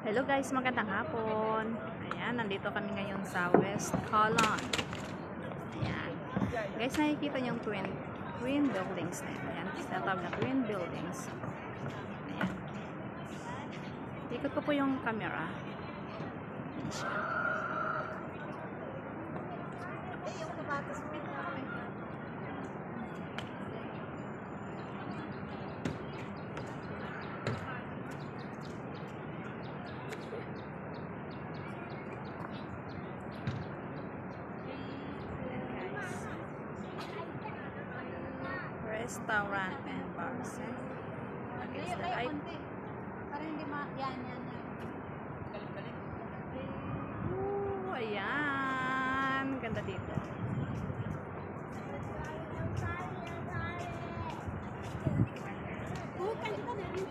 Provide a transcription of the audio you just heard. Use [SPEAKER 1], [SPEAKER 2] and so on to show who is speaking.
[SPEAKER 1] Hello guys, magandang hapon. Ayan, nandito kami ngayon sa West Colon. Ayan. Guys, nakikita niyo yung twin, twin buildings na yun. Ayan, tinatawag na twin buildings. Ayan. Ikot ko po yung camera. Ayan siya. Ayan, restaurant and bars. Eh? Ano
[SPEAKER 2] okay,
[SPEAKER 1] so
[SPEAKER 2] I... Para hindi ma... Yan, yan, yan. Galing-galing.
[SPEAKER 1] Ooh, ayan. Ganda dito. Oh, kanta na rin.